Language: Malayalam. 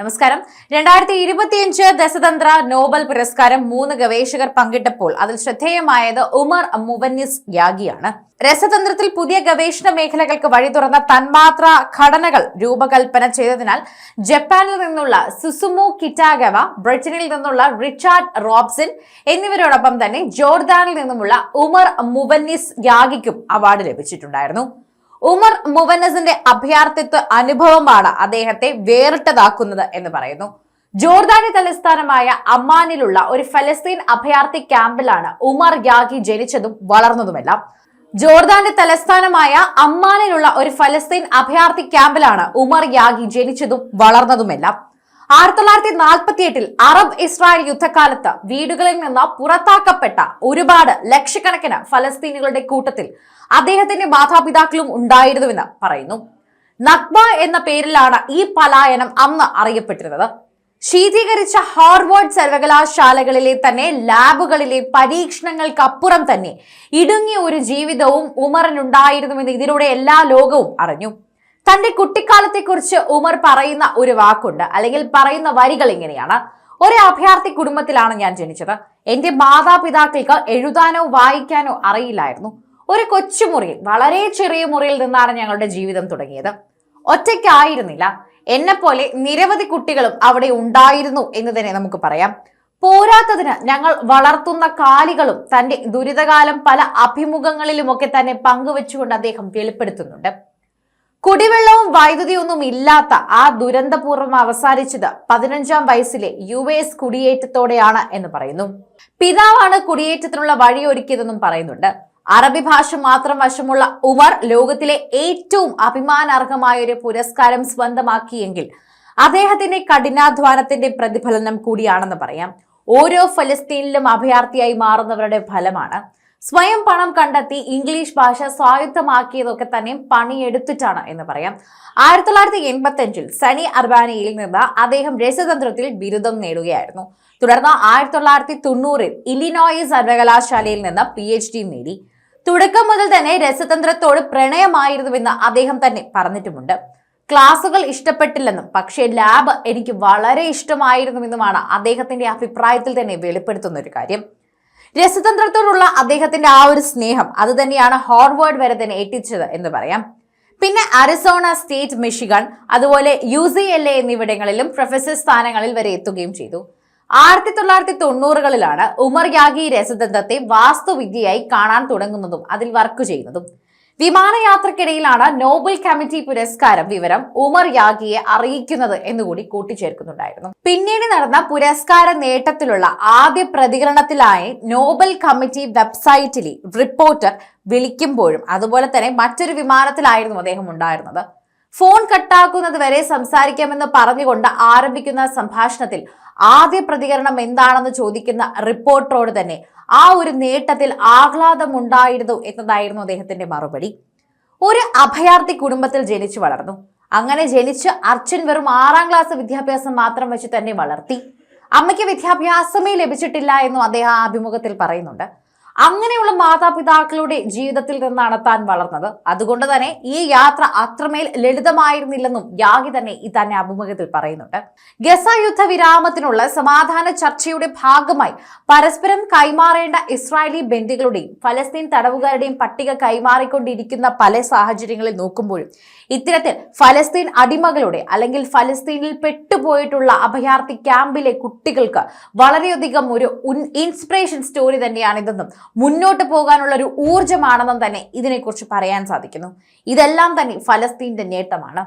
നമസ്കാരം. രണ്ടായിരത്തി ഇരുപത്തിയഞ്ച് ദശതന്ത്ര നോബൽ പുരസ്കാരം മൂന്ന് ഗവേഷകർ പങ്കിട്ടപ്പോൾ അതിൽ ശ്രദ്ധേയമായത് ഉമർ മുവന്നിസ് യാഗിയാണ്. രസതന്ത്രത്തിൽ പുതിയ ഗവേഷണ മേഖലകൾക്ക് വഴി തുറന്ന തന്മാത്ര ഘടനകൾ രൂപകൽപ്പന ചെയ്തതിനാൽ ജപ്പാനിൽ നിന്നുള്ള സുസുമു കിറ്റാഗവ ബ്രിട്ടനിൽ നിന്നുള്ള റിച്ചാർഡ് റോബ്സിൻ എന്നിവരോടൊപ്പം തന്നെ ജോർദാനിൽ നിന്നുമുള്ള ഉമർ മുവന്നിസ് യാഗിക്കും അവാർഡ് ലഭിച്ചിട്ടുണ്ടായിരുന്നു. ഉമർ മുവന്നസിന്റെ അഭയാർത്ഥിത്വ അനുഭവമാണ് അദ്ദേഹത്തെ വേറിട്ടതാക്കുന്നത് എന്ന് പറയുന്നു. ജോർദാനി തലസ്ഥാനമായ അമ്മാനിലുള്ള ഒരു ഫലസ്തീൻ അഭയാർത്ഥി ക്യാമ്പിലാണ് ഉമർ യാഗി ജനിച്ചതും വളർന്നതുമെല്ലാം. ജോർദാന്റെ തലസ്ഥാനമായ അമ്മാനിലുള്ള ഒരു ഫലസ്തീൻ അഭയാർത്ഥി ക്യാമ്പിലാണ് ഉമർ യാഗി ജനിച്ചതും വളർന്നതുമെല്ലാം. ആയിരത്തി തൊള്ളായിരത്തി നാൽപ്പത്തി എട്ടിൽ അറബ് ഇസ്രായേൽ യുദ്ധകാലത്ത് വീടുകളിൽ നിന്ന് പുറത്താക്കപ്പെട്ട ഒരുപാട് ലക്ഷക്കണക്കിന് ഫലസ്തീനുകളുടെ കൂട്ടത്തിൽ അദ്ദേഹത്തിന്റെ മാതാപിതാക്കളും ഉണ്ടായിരുന്നുവെന്ന് പറയുന്നു. നഗ്ബ എന്ന പേരിലാണ് ഈ പലായനം അന്ന് അറിയപ്പെട്ടിരുന്നത്. ശീതീകരിച്ച ഹാർവാർഡ് സർവകലാശാലകളിലെ തന്നെ ലാബുകളിലെ പരീക്ഷണങ്ങൾക്കപ്പുറം തന്നെ ഇടുങ്ങിയ ഒരു ജീവിതവും ഉമറിനുണ്ടായിരുന്നുവെന്ന് ഇതിലൂടെ എല്ലാ ലോകവും അറിഞ്ഞു. തന്റെ കുട്ടിക്കാലത്തെക്കുറിച്ച് ഉമർ പറയുന്ന ഒരു വാക്കുണ്ട്. അല്ലെങ്കിൽ പറയുന്ന വരികൾ ഇങ്ങനെയാണ്. ഒരു അഭയാർത്ഥി കുടുംബത്തിലാണ് ഞാൻ ജനിച്ചത്. എന്റെ മാതാപിതാക്കൾക്ക് എഴുതാനോ വായിക്കാനോ അറിയില്ലായിരുന്നു. ഒരു കൊച്ചുമുറിയിൽ വളരെ ചെറിയ മുറിയിൽ നിന്നാണ് ഞങ്ങളുടെ ജീവിതം തുടങ്ങിയത്. ഒറ്റയ്ക്കായിരുന്നില്ല. എന്നെ പോലെ നിരവധി കുട്ടികളും അവിടെ ഉണ്ടായിരുന്നു എന്ന് തന്നെ നമുക്ക് പറയാം. പോരാത്തതിന് ഞങ്ങൾ വളർത്തുന്ന കാലികളും തന്റെ ദുരിതകാലം പല അഭിമുഖങ്ങളിലുമൊക്കെ തന്നെ പങ്കുവെച്ചുകൊണ്ട് അദ്ദേഹം വെളിപ്പെടുത്തുന്നുണ്ട്. കുടിവെള്ളവും വൈദ്യുതിയൊന്നും ഇല്ലാത്ത ആ ദുരന്തപൂർവം അവസാനിച്ചത് പതിനഞ്ചാം വയസ്സിലെ യു എസ് കുടിയേറ്റത്തോടെയാണ് എന്ന് പറയുന്നു. പിതാവാണ് കുടിയേറ്റത്തിനുള്ള വഴിയൊരുക്കിയതെന്നും പറയുന്നുണ്ട്. അറബി ഭാഷ മാത്രം വശമുള്ള ഉമർ ലോകത്തിലെ ഏറ്റവും അഭിമാനാർഹമായ ഒരു പുരസ്കാരം സ്വന്തമാക്കിയെങ്കിൽ അദ്ദേഹത്തിന്റെ കഠിനാധ്വാനത്തിന്റെ പ്രതിഫലനം കൂടിയാണെന്ന് പറയാം. ഓരോ ഫലസ്തീനിലും അഭയാർത്ഥിയായി മാറുന്നവരുടെ ഫലമാണ് സ്വയം പണം കണ്ടെത്തി ഇംഗ്ലീഷ് ഭാഷ സ്വായത്തമാക്കിയതൊക്കെ തന്നെ പണിയെടുത്തിട്ടാണ് എന്ന് പറയാം. ആയിരത്തി തൊള്ളായിരത്തി എൺപത്തി അഞ്ചിൽ സനി അർബാനിയിൽ നിന്ന് അദ്ദേഹം രസതന്ത്രത്തിൽ ബിരുദം നേടുകയായിരുന്നു. തുടർന്ന് ആയിരത്തി തൊള്ളായിരത്തി തൊണ്ണൂറിൽ ഇലിനോയി സർവകലാശാലയിൽ നിന്ന് പി എച്ച് ഡി നേടി. തുടക്കം മുതൽ തന്നെ രസതന്ത്രത്തോട് പ്രണയമായിരുന്നുവെന്ന് അദ്ദേഹം തന്നെ പറഞ്ഞിട്ടുമുണ്ട്. ക്ലാസുകൾ ഇഷ്ടപ്പെട്ടില്ലെന്നും പക്ഷേ ലാബ് എനിക്ക് വളരെ ഇഷ്ടമായിരുന്നുവെന്നുമാണ് അദ്ദേഹത്തിന്റെ അഭിപ്രായത്തിൽ തന്നെ വെളിപ്പെടുത്തുന്ന ഒരു കാര്യം. രസതന്ത്രത്തോടുള്ള അദ്ദേഹത്തിന്റെ ആ ഒരു സ്നേഹം അത് തന്നെയാണ് ഹോർവേഡ് വരെ തന്നെ എത്തിച്ചത് എന്ന് പറയാം. പിന്നെ അരിസോണ സ്റ്റേറ്റ് മിഷിഗൺ അതുപോലെ യു സി എൽ എ എന്നിവിടങ്ങളിലും പ്രൊഫസർ സ്ഥാനങ്ങളിൽ വരെ എത്തുകയും ചെയ്തു. ആയിരത്തി തൊള്ളായിരത്തി തൊണ്ണൂറുകളിലാണ് ഉമർ യാഗി രസതന്ത്രത്തെ വാസ്തുവിദ്യയായി കാണാൻ തുടങ്ങുന്നതും അതിൽ വർക്ക് ചെയ്യുന്നതും. വിമാനയാത്രക്കിടയിലാണ് നോബൽ കമ്മിറ്റി പുരസ്കാരം വിവരം ഉമർ യാഗിയെ അറിയിക്കുന്നത് എന്നുകൂടി കൂട്ടിച്ചേർക്കുന്നുണ്ടായിരുന്നു. പിന്നീട് നടന്ന പുരസ്കാര നേട്ടത്തിലുള്ള ആദ്യ പ്രതികരണത്തിലായി നോബൽ കമ്മിറ്റി വെബ്സൈറ്റിലെ റിപ്പോർട്ടർ വിളിക്കുമ്പോഴും അതുപോലെ തന്നെ മറ്റൊരു വിമാനത്തിലായിരുന്നു അദ്ദേഹം ഉണ്ടായിരുന്നത്. ഫോൺ കട്ടാക്കുന്നത് വരെ സംസാരിക്കാമെന്ന് പറഞ്ഞുകൊണ്ട് ആരംഭിക്കുന്ന സംഭാഷണത്തിൽ ആദ്യ പ്രതികരണം എന്താണെന്ന് ചോദിക്കുന്ന റിപ്പോർട്ടറോട് തന്നെ ആ ഒരു നേട്ടത്തിൽ ആഹ്ലാദമുണ്ടായിരുന്നു എന്നതായിരുന്നു അദ്ദേഹത്തിന്റെ മറുപടി. ഒരു അഭയാർത്ഥി കുടുംബത്തിൽ ജനിച്ചു വളർന്നു. അങ്ങനെ ജനിച്ച് അർച്ചൻ വെറും ആറാം ക്ലാസ് വിദ്യാഭ്യാസം മാത്രം വെച്ച് തന്നെ വളർത്തി. അമ്മയ്ക്ക് വിദ്യാഭ്യാസമേ ലഭിച്ചിട്ടില്ല എന്നും അദ്ദേഹം അഭിമുഖത്തിൽ പറയുന്നുണ്ട്. അങ്ങനെയുള്ള മാതാപിതാക്കളുടെ ജീവിതത്തിൽ നിന്നാണ് താൻ വളർന്നത്. അതുകൊണ്ട് തന്നെ ഈ യാത്ര അത്രമേൽ ലളിതമായിരുന്നില്ലെന്നും യാഗി തന്നെ ഈ തന്നെ അഭിമുഖത്തിൽ പറയുന്നുണ്ട്. ഗസ യുദ്ധ വിരാമത്തിനുള്ള സമാധാന ചർച്ചയുടെ ഭാഗമായി പരസ്പരം കൈമാറേണ്ട ഇസ്രായേലി ബന്ദികളുടെയും ഫലസ്തീൻ തടവുകാരുടെയും പട്ടിക കൈമാറിക്കൊണ്ടിരിക്കുന്ന പല സാഹചര്യങ്ങളിൽ നോക്കുമ്പോഴും ഇത്തരത്തിൽ ഫലസ്തീൻ അടിമകളുടെ അല്ലെങ്കിൽ ഫലസ്തീനിൽ പെട്ടുപോയിട്ടുള്ള അഭയാർത്ഥി ക്യാമ്പിലെ കുട്ടികൾക്ക് വളരെയധികം ഒരു ഇൻസ്പിറേഷൻ സ്റ്റോറി തന്നെയാണിതെന്നും മുന്നോട്ട് പോകാനുള്ള ഒരു ഊർജമാണെന്നും തന്നെ ഇതിനെക്കുറിച്ച് പറയാൻ സാധിക്കുന്നു. ഇതെല്ലാം തന്നെ ഫലസ്തീന്റെ നേട്ടമാണ്.